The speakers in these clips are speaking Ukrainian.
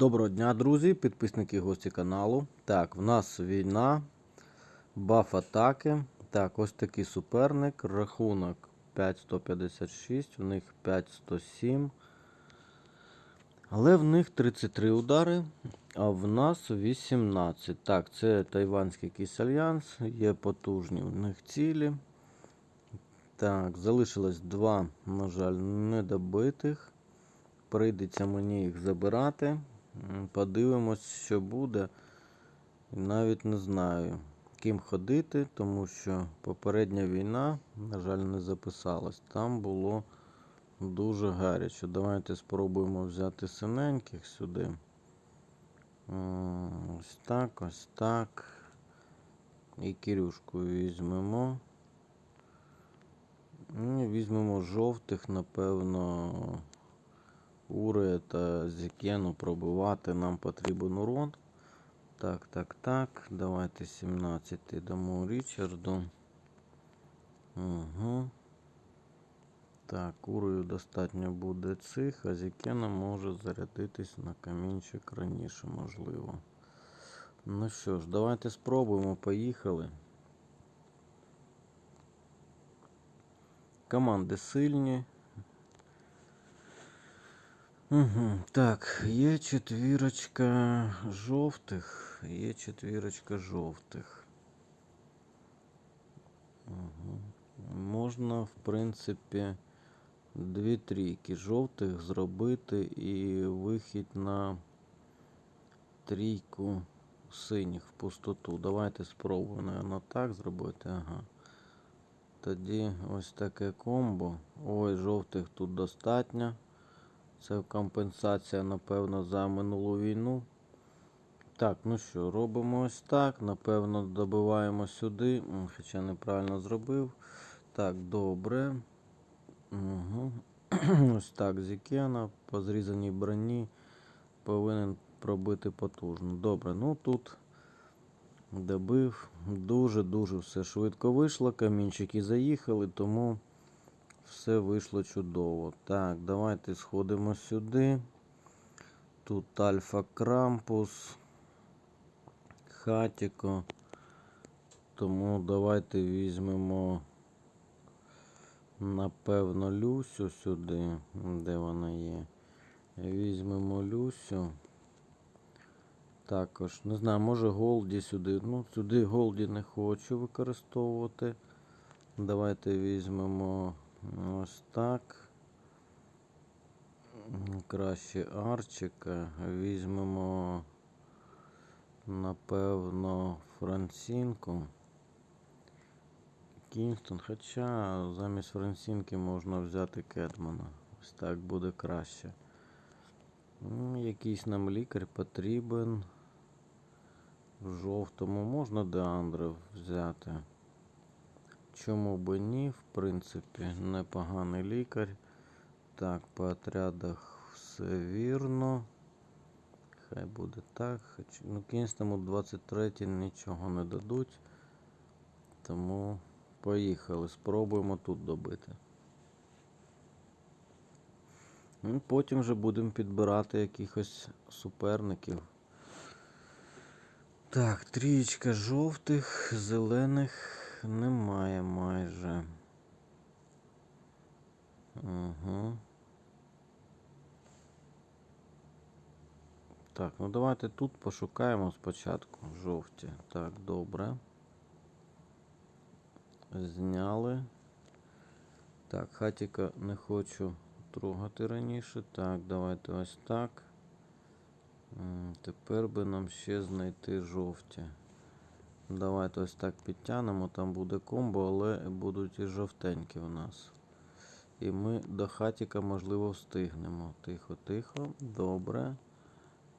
Доброго дня, друзі, підписники гості каналу. Так, в нас війна, баф атаки. Так, ось такий суперник. Рахунок 5156, в них 5107. Але в них 33 удари, а в нас 18. Так, це тайванський якийсь альянс, є потужні в них цілі. Так, залишилось два, на жаль, недобитих. Прийдеться мені їх забирати. Подивимось, що буде. Навіть не знаю, ким ходити, тому що попередня війна, на жаль, не записалась. Там було дуже гаряче. Давайте спробуємо взяти синеньких сюди. Ось так, ось так. І Кирюшку візьмемо. Візьмемо жовтих, напевно. Ури та Зікену пробивати нам потрібен урон. Так, так, так. Давайте 17 дамо Річарду. Угу. Так, урою достатньо буде цих, а Зікена може зарядитись на камінчик раніше, можливо. Ну що ж, давайте спробуємо, поїхали. Команди сильні. Угу. Так, є четвірочка жовтих, є четвірочка жовтих. Угу. Можна, в принципі, дві трійки жовтих зробити і вихід на трійку синіх в пустоту. Давайте спробуємо, наверно, так зробити. Ага. Тоді ось таке комбо. Ой, жовтих тут достатньо. Це компенсація, напевно, за минулу війну. Так, ну що, робимо ось так. Напевно, добиваємо сюди. Хоча неправильно зробив. Так, добре. Угу. Ось так, Зікена по зрізаній броні повинен пробити потужно. Добре, ну тут добив. Дуже-дуже все швидко вийшло. Камінчики заїхали, тому все вийшло чудово. Так, давайте сходимо сюди. Тут Альфа Крампус, Хатіко. Тому давайте візьмемо, напевно, Люсю сюди. Де вона є? Візьмемо Люсю. Також, не знаю, може Голді сюди. Ну, сюди Голді не хочу використовувати. Давайте візьмемо ось так. Краще Арчика. Візьмемо, напевно, Франсінку. Кінстон. Хоча замість Франсінки можна взяти Кетмана. Ось так буде краще. Ну, Якийсь нам лікар потрібен. В жовтому можна Деандре взяти. Чому би ні? В принципі, непоганий лікар. Так, по отрядах все вірно. Хай буде так. Ну, Кінстому 23 нічого не дадуть. Тому поїхали. Спробуємо тут добити. Ну, Потім вже будемо підбирати якихось суперників. Так, трієчка жовтих, зелених немає майже. Угу. Так, ну давайте тут пошукаємо спочатку жовті. Так, добре. Зняли. Так, хатіка не хочу трогати раніше. Так, давайте ось так. Тепер би нам ще знайти жовті. Давайте ось так підтягнемо, там буде комбо, але будуть і жовтенькі у нас. І ми до хатіка, можливо, встигнемо. Тихо, тихо. Добре.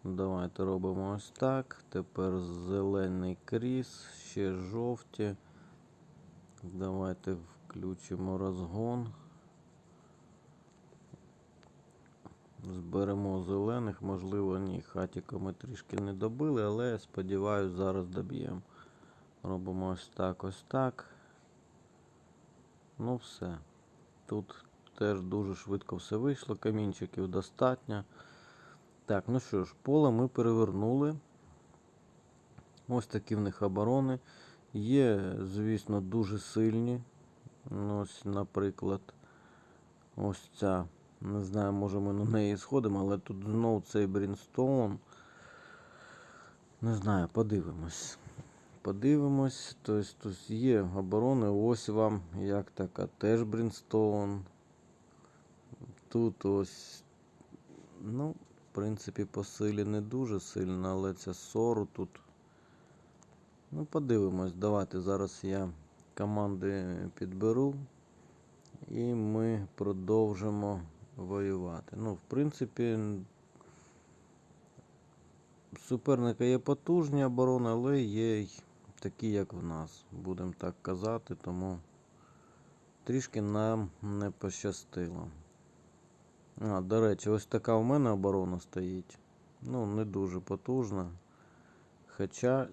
Давайте робимо ось так. Тепер зелений кріс, ще жовті. Давайте включимо розгон. Зберемо зелених, можливо, ні. Хатіка ми трішки не добили, але я сподіваюся, зараз доб'ємо. Робимо ось так, ось так. Ну все. Тут теж дуже швидко все вийшло. Камінчиків достатньо. Так, ну що ж, поле ми перевернули. Ось такі в них оборони. Є, звісно, дуже сильні. Ну, ось, наприклад, ось ця. Не знаю, може ми на неї сходимо, але тут знову цей Брінстоун. Не знаю, подивимось. Подивимось. Тобто тут є оборони. Ось вам як така теж Брінстоун. Тут ось. Ну, в принципі, по силі не дуже сильно, але ця сору тут. Ну, подивимось. Давайте зараз я команди підберу. І ми продовжимо воювати. Ну, в принципі, суперника є потужні оборони, але є такі, як в нас, будемо так казати, тому трішки нам не пощастило. А, до речі, ось така в мене оборона стоїть. Ну, не дуже потужна. Хоча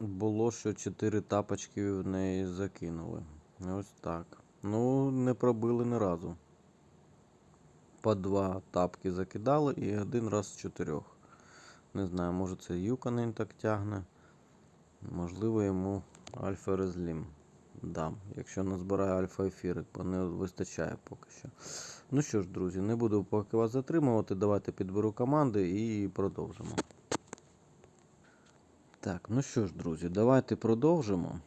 було, що 4 тапочки в неї закинули. Ось так. Ну, не пробили ні разу. По два тапки закидали і один раз з чотирьох. Не знаю, може це Юканин так тягне. Можливо, йому Альфа Резлім дам. Якщо назбирає альфа ефірик, бо не вистачає поки що. Ну що ж, друзі, не буду поки вас затримувати. Давайте підберу команди і продовжимо. Так, ну що ж, друзі, давайте продовжимо.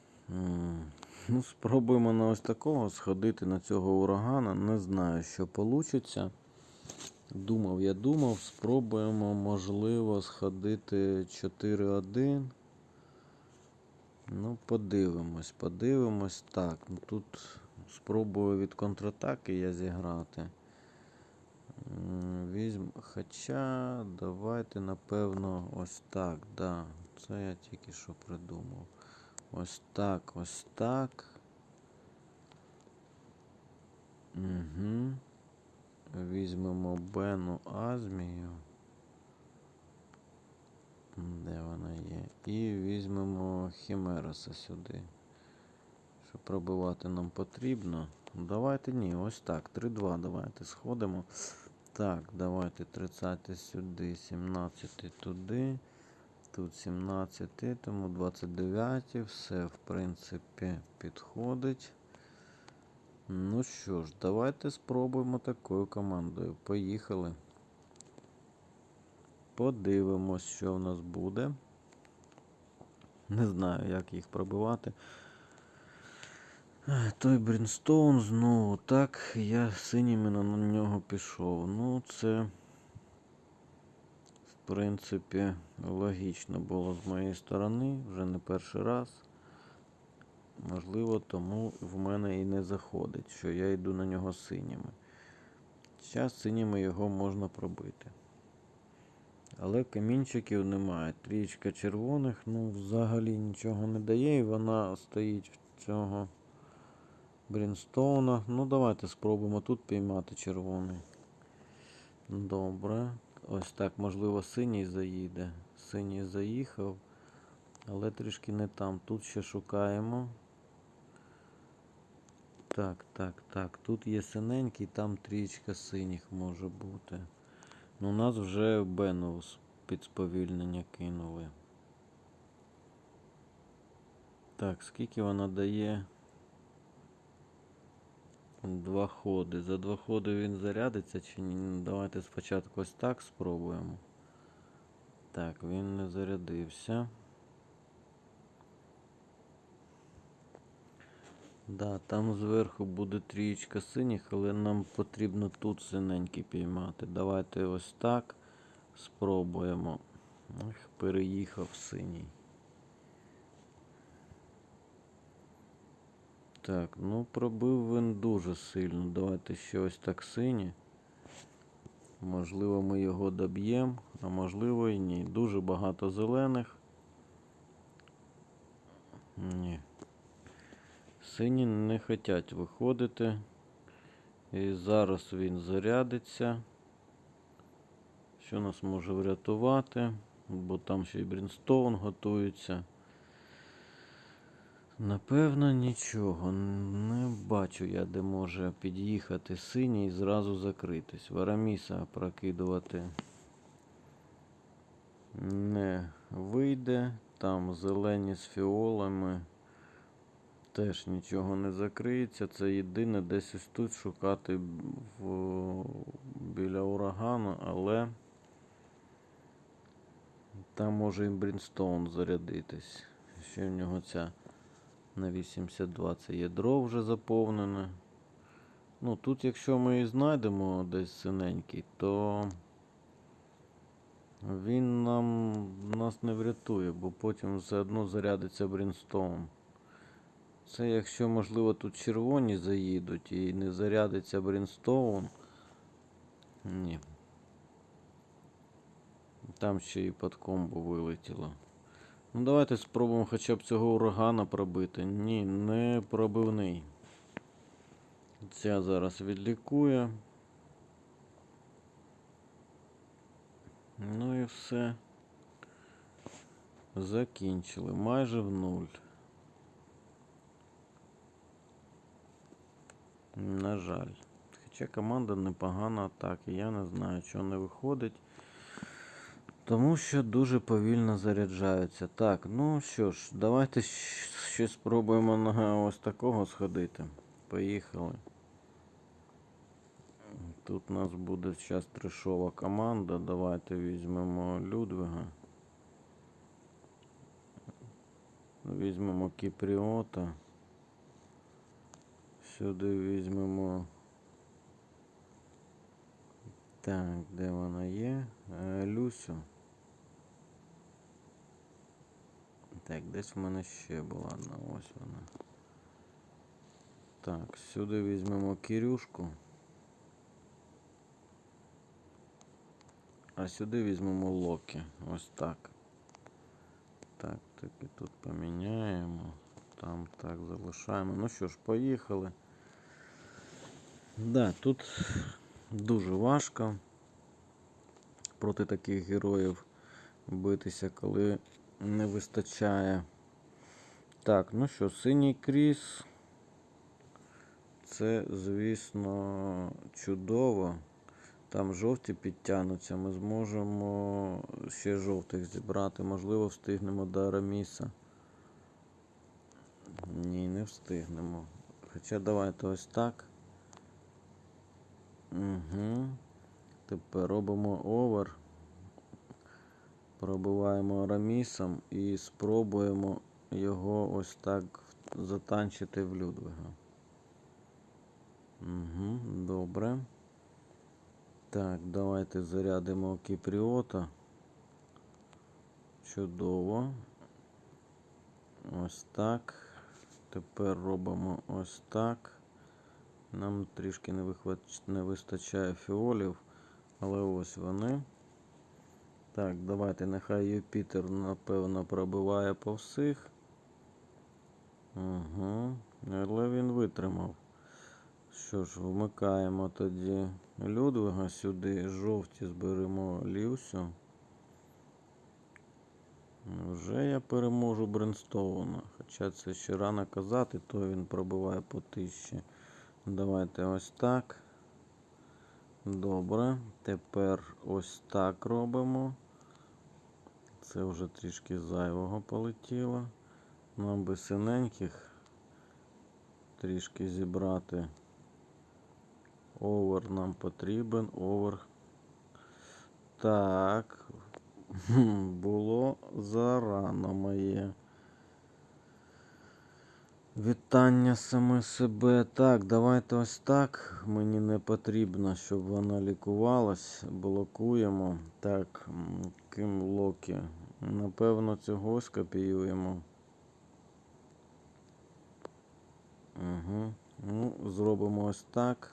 Ну, спробуємо на ось такого сходити на цього урагана. Не знаю, що вийде. Думав, я думав, спробуємо, можливо, сходити 4-1. Ну, подивимось, подивимось. Так, ну тут спробую від контратаки я зіграти. Візьм... Хоча давайте, напевно, ось так, да. Це я тільки що придумав. Ось так, ось так. Угу. Візьмемо Бену Азмію. Де вона є? І візьмемо Хімероса сюди. Що пробивати нам потрібно. Давайте ні, ось так. 3-2 давайте сходимо. Так, давайте 30 сюди, 17 туди. Тут 17, тому 29, все, в принципі, підходить. Ну що ж, давайте спробуємо такою командою. Поїхали. Подивимось, що в нас буде. Не знаю, як їх пробивати. Той Брінстоун знову так, я синіми на нього пішов. Ну, це в принципі, логічно було з моєї сторони, вже не перший раз. Можливо, тому в мене і не заходить, що я йду на нього синіми. Зараз синіми його можна пробити. Але камінчиків немає. Трічка червоних, ну, взагалі нічого не дає, і вона стоїть в цього Брінстоуна. Ну, давайте спробуємо тут піймати червоний. Добре. Ось так, можливо, синій заїде. Синій заїхав, але трішки не там. Тут ще шукаємо. Так, так, так. Тут є синенький, там трічка синіх може бути. Ну, нас вже Бенус під сповільнення кинули. Так, скільки вона дає? Два ходи. За два ходи він зарядиться чи ні? Ну, Давайте спочатку ось так спробуємо. Так, він не зарядився. Да, там зверху буде трієчка синіх, але нам потрібно тут синенький піймати. Давайте ось так спробуємо. Ах, переїхав синій. Так, ну пробив він дуже сильно. Давайте ще ось так синій. Можливо, ми його доб'ємо, а можливо і ні. Дуже багато зелених. Ні. Сині не хочуть виходити. І зараз він зарядиться. Що нас може врятувати? Бо там ще й Брінстоун готується. Напевно, нічого. Не бачу я, де може під'їхати синій і зразу закритись. Вараміса прокидувати не вийде. Там зелені з фіолами. Теж нічого не закриється. Це єдине десь ось тут шукати в, біля урагану, але там може і Брінстоун зарядитись. Ще в нього ця на 82 це ядро вже заповнене. Ну, тут, якщо ми і знайдемо десь синенький, то він нам нас не врятує, бо потім все одно зарядиться Брінстоун. Це якщо, можливо, тут червоні заїдуть і не зарядиться Брінстоун. Ні. Там ще і під комбо вилетіло. Ну, давайте спробуємо хоча б цього урагана пробити. Ні, не пробивний. Ця зараз відлікує. Ну і все. Закінчили. Майже в нуль. На жаль. Хоча команда непогана атаки. Я не знаю, чого не виходить. Тому що дуже повільно заряджаються. Так, ну що ж, давайте щ- ще спробуємо на ось такого сходити. Поїхали. Тут у нас буде зараз трешова команда. Давайте візьмемо Людвига. Візьмемо Кіпріота. Сюди візьмемо. Так, де вона є? Е, Люсю. Так, десь в мене ще була одна, ось вона. Так, сюди візьмемо Кирюшку. А сюди візьмемо Локі. Ось так. Так, так і тут поміняємо. Там так залишаємо. Ну що ж, поїхали. Да, тут дуже важко проти таких героїв битися, коли не вистачає. Так, ну що, синій кріс. Це, звісно, чудово. Там жовті підтягнуться, ми зможемо ще жовтих зібрати. Можливо, встигнемо до Араміса. Ні, не встигнемо. Хоча давайте ось так. Угу. Тепер робимо овер. Пробиваємо Арамісом і спробуємо його ось так затанчити в Людвига. Угу, добре. Так, давайте зарядимо Кіпріота. Чудово. Ось так. Тепер робимо ось так. Нам трішки не, вистачає фіолів, але ось вони. Так, давайте нехай Юпітер, напевно, пробиває по всіх. Угу. Але він витримав. Що ж, вмикаємо тоді Людвига сюди, жовті зберемо Лівсю. Вже я переможу Бренстоуна. Хоча це ще рано казати, то він пробиває по тисячі. Давайте ось так. Добре. Тепер ось так робимо. Це вже трішки зайвого полетіло. Нам би синеньких трішки зібрати. Овер нам потрібен. Овер. Так. Було зарано моє. Вітання саме себе. Так, давайте ось так. Мені не потрібно, щоб вона лікувалась. Блокуємо. Так, ким Локі. Напевно, цього скопіюємо. Угу. Ну, зробимо ось так.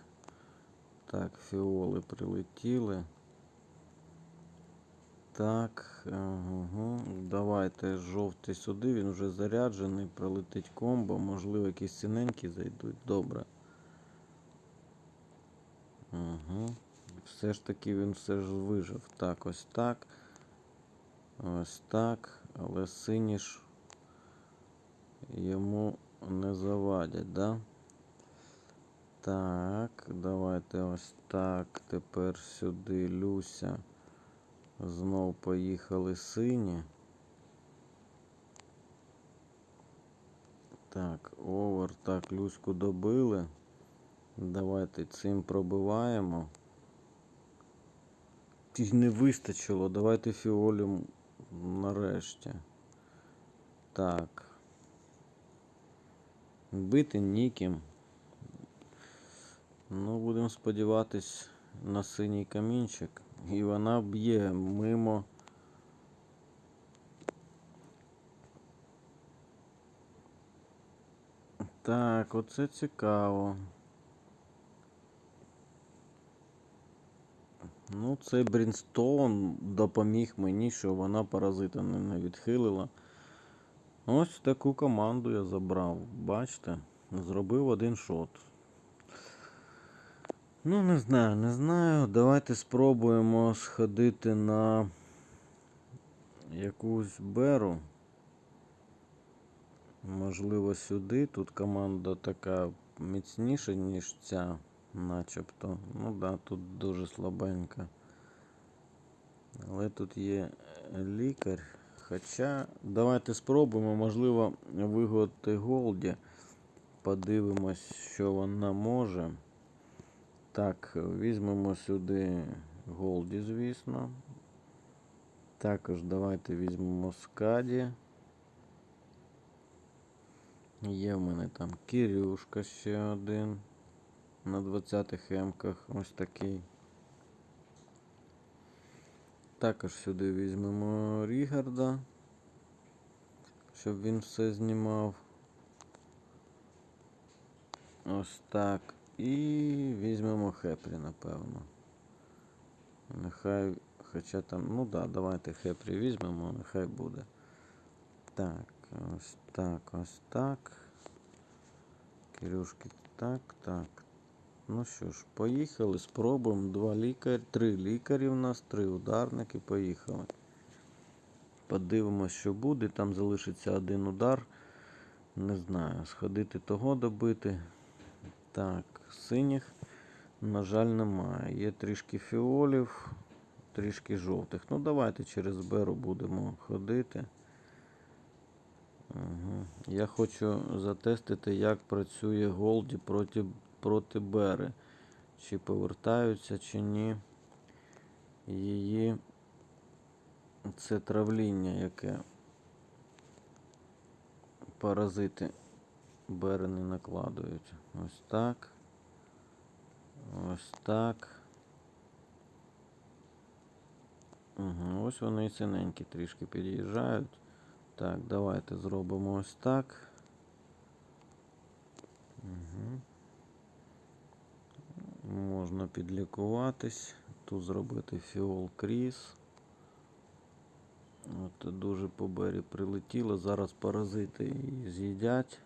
Так, фіоли прилетіли. Так, угу. давайте жовтий сюди, він вже заряджений, прилетить комбо, можливо, якісь синенькі зайдуть. Добре. Угу. Все ж таки він все ж вижив. Так, ось так. Ось так. Але сині ж йому не завадять, да? Так, давайте ось так. Тепер сюди Люся. Знов поїхали сині. Так, овер, так, люську добили. Давайте цим пробиваємо. Ті не вистачило, давайте фіолім нарешті. Так. Бити ніким. Ну, будемо сподіватись на синій камінчик. І вона б'є мимо. Так, оце цікаво. Ну, цей Брінстоун допоміг мені, що вона паразита не відхилила. Ось таку команду я забрав. Бачите? Зробив один шот. Ну, не знаю, не знаю. Давайте спробуємо сходити на якусь беру. Можливо, сюди. Тут команда така міцніша, ніж ця, начебто. Ну да, тут дуже слабенька. Але тут є лікар. Хоча давайте спробуємо, можливо, вигодити Голді. Подивимось, що вона може. Так, візьмемо сюди Голді, звісно. Також давайте візьмемо Скаді. Є в мене там Кирюшка ще один. На 20-х емках ось такий. Також сюди візьмемо Рігарда, щоб він все знімав. Ось так. І візьмемо Хепрі, напевно. Нехай, хоча там, ну да, давайте Хепрі візьмемо, нехай буде. Так, ось так, ось так. Кирюшки, так, так. Ну що ж, поїхали, спробуємо. Два лікарі, три лікарі у нас, три ударники, поїхали. Подивимось, що буде. Там залишиться один удар. Не знаю, сходити того добити. Так, синіх, на жаль, немає. Є трішки фіолів, трішки жовтих. Ну, давайте через беру будемо ходити. Угу. Я хочу затестити, як працює Голді проти, проти Бери. Чи повертаються, чи ні. Її це травління, яке паразити Бери не накладують. Ось так. Ось так. Угу. Ось вони і синенькі трішки під'їжджають. Так, давайте зробимо ось так. Угу. Можна підлікуватись. Тут зробити фіол кріс. От дуже по бері прилетіло. Зараз паразити її з'їдять.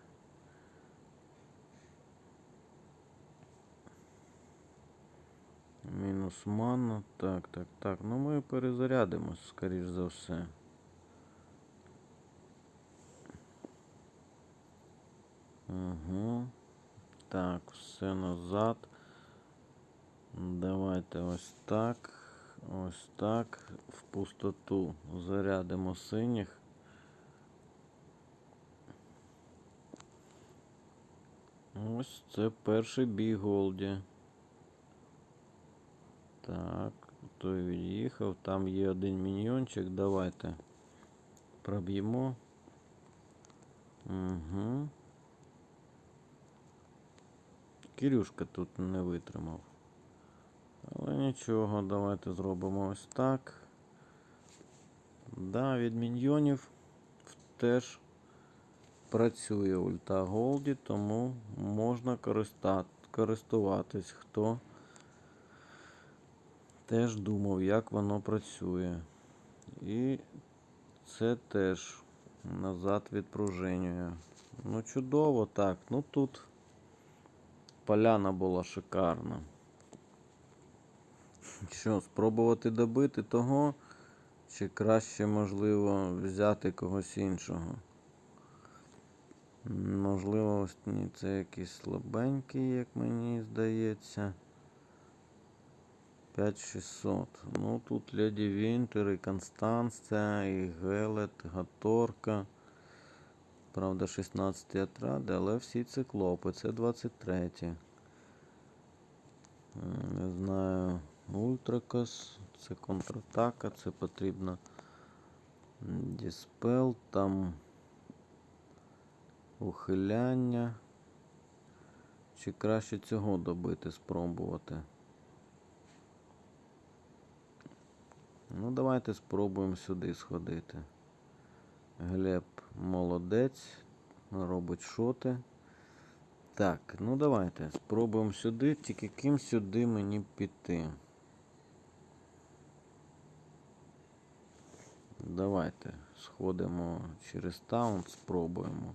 Мінус манна. Так, так, так. Ну ми перезарядимось, скоріш за все. Угу. Так, все назад. Давайте ось так. Ось так. В пустоту зарядимо синіх. Ось це перший бій Голді. Так, той від'їхав. Там є один міньйончик. Давайте проб'ємо. Угу. Кирюшка тут не витримав. Але нічого, давайте зробимо ось так. Да, від міньйонів теж працює ульта Голді, тому можна користуватись, хто теж думав, як воно працює. І це теж назад відпружинює. Ну, чудово так. Ну тут поляна була шикарна. Що, спробувати добити того, чи краще, можливо, взяти когось іншого? Можливо, ось це якийсь слабенький, як мені здається. 5600. Ну тут Леді Вінтер і Констанція, і Гелет, Гаторка. Правда, 16 отряди, але всі циклопи. Це 23. М, Не знаю. Ультракос, це контратака, це потрібно. Діспел, там ухиляння. Чи краще цього добити, спробувати? Ну, давайте спробуємо сюди сходити. Глеб молодець, робить шоти. Так, ну давайте спробуємо сюди, тільки ким сюди мені піти. Давайте сходимо через таун, спробуємо.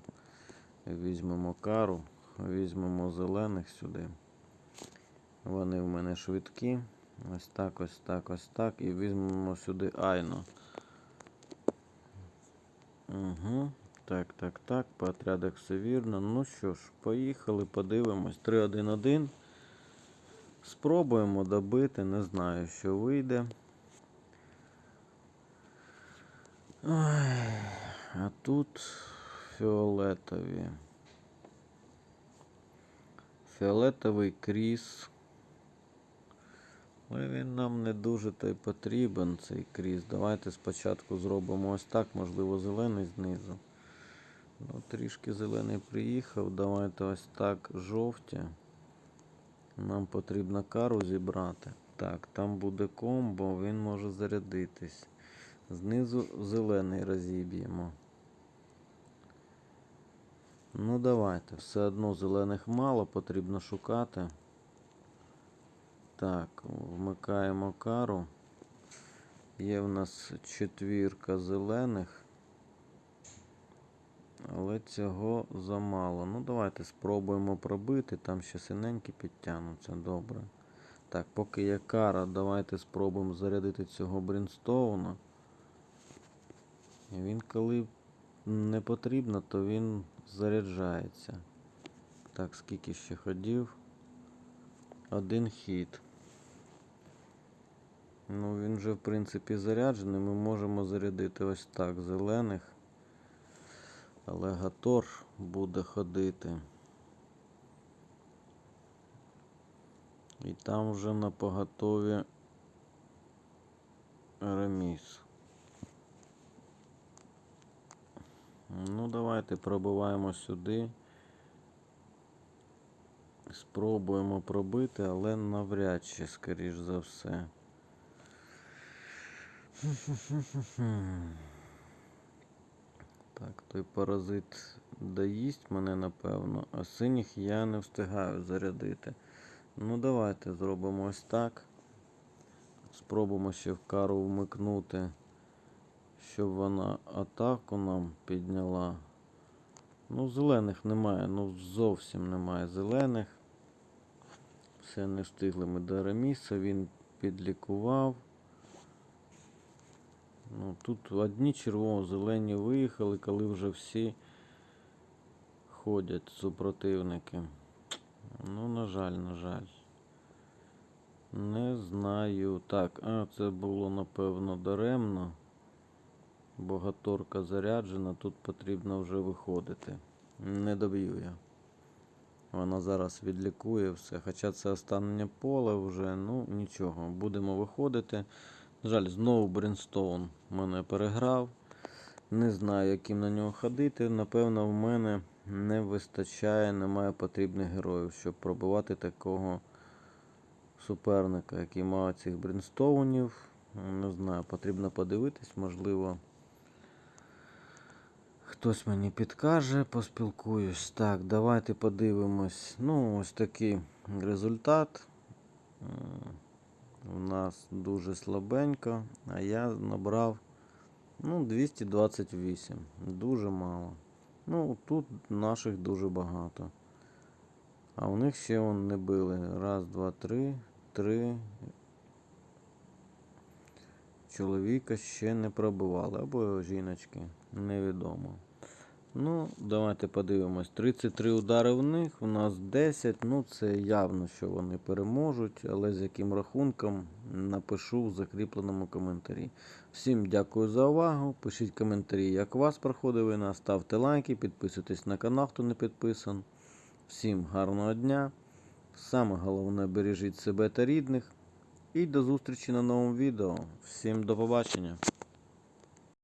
Візьмемо кару, візьмемо зелених сюди. Вони в мене швидкі. Ось так, ось так, ось так. І візьмемо сюди Айно. Угу. Так, так, так. По отрядах все вірно. Ну що ж, поїхали, подивимось. 3-1-1. Спробуємо добити. Не знаю, що вийде. Ой, а тут фіолетові. Фіолетовий кріс. Але він нам не дуже та й потрібен, цей кріс. Давайте спочатку зробимо ось так, можливо, зелений знизу. Ну, трішки зелений приїхав. Давайте ось так жовті. Нам потрібно кару зібрати. Так, там буде комбо, він може зарядитись. Знизу зелений розіб'ємо. Ну, давайте. Все одно зелених мало, потрібно шукати. Так, вмикаємо кару. Є в нас четвірка зелених. Але цього замало. Ну, давайте спробуємо пробити. Там ще синенькі підтягнуться. Добре. Так, поки є кара, давайте спробуємо зарядити цього Брінстоуна. Він коли не потрібно, то він заряджається. Так, скільки ще ходів? Один хід. Ну, він вже, в принципі, заряджений. Ми можемо зарядити ось так зелених. Але Гатор буде ходити. І там вже на поготові реміс. Ну, давайте пробиваємо сюди. Спробуємо пробити, але навряд чи, скоріш за все. Так, той паразит доїсть мене, напевно, а синіх я не встигаю зарядити. Ну, давайте зробимо ось так. Спробуємо ще в кару вмикнути, щоб вона атаку нам підняла. Ну, зелених немає, ну зовсім немає зелених. Все не встигли ми до реміса, він підлікував. Ну, тут одні червоно-зелені виїхали, коли вже всі ходять супротивники. Ну, на жаль, на жаль. Не знаю. Так, а це було напевно даремно. Богаторка заряджена, тут потрібно вже виходити. Не доб'ю я. Вона зараз відлікує все. Хоча це останнє поле вже, ну нічого, будемо виходити. На жаль, знову Брінстоун мене переграв. Не знаю, яким на нього ходити. Напевно, в мене не вистачає, немає потрібних героїв, щоб пробивати такого суперника, який має цих Брінстоунів. Не знаю, потрібно подивитись, можливо. Хтось мені підкаже, поспілкуюсь. Так, давайте подивимось. Ну, ось такий результат. У нас дуже слабенько, а я набрав ну, 228. Дуже мало. Ну, тут наших дуже багато. А у них ще вон не били. Раз, два, три, три. Чоловіка ще не пробивали, або жіночки, невідомо. Ну, давайте подивимось. 33 удари в них, у нас 10. Ну, це явно, що вони переможуть, але з яким рахунком напишу в закріпленому коментарі. Всім дякую за увагу. Пишіть коментарі, як у вас проходить війна. Ставте лайки, підписуйтесь на канал, хто не підписан. Всім гарного дня. Саме головне бережіть себе та рідних. І до зустрічі на новому відео. Всім до побачення.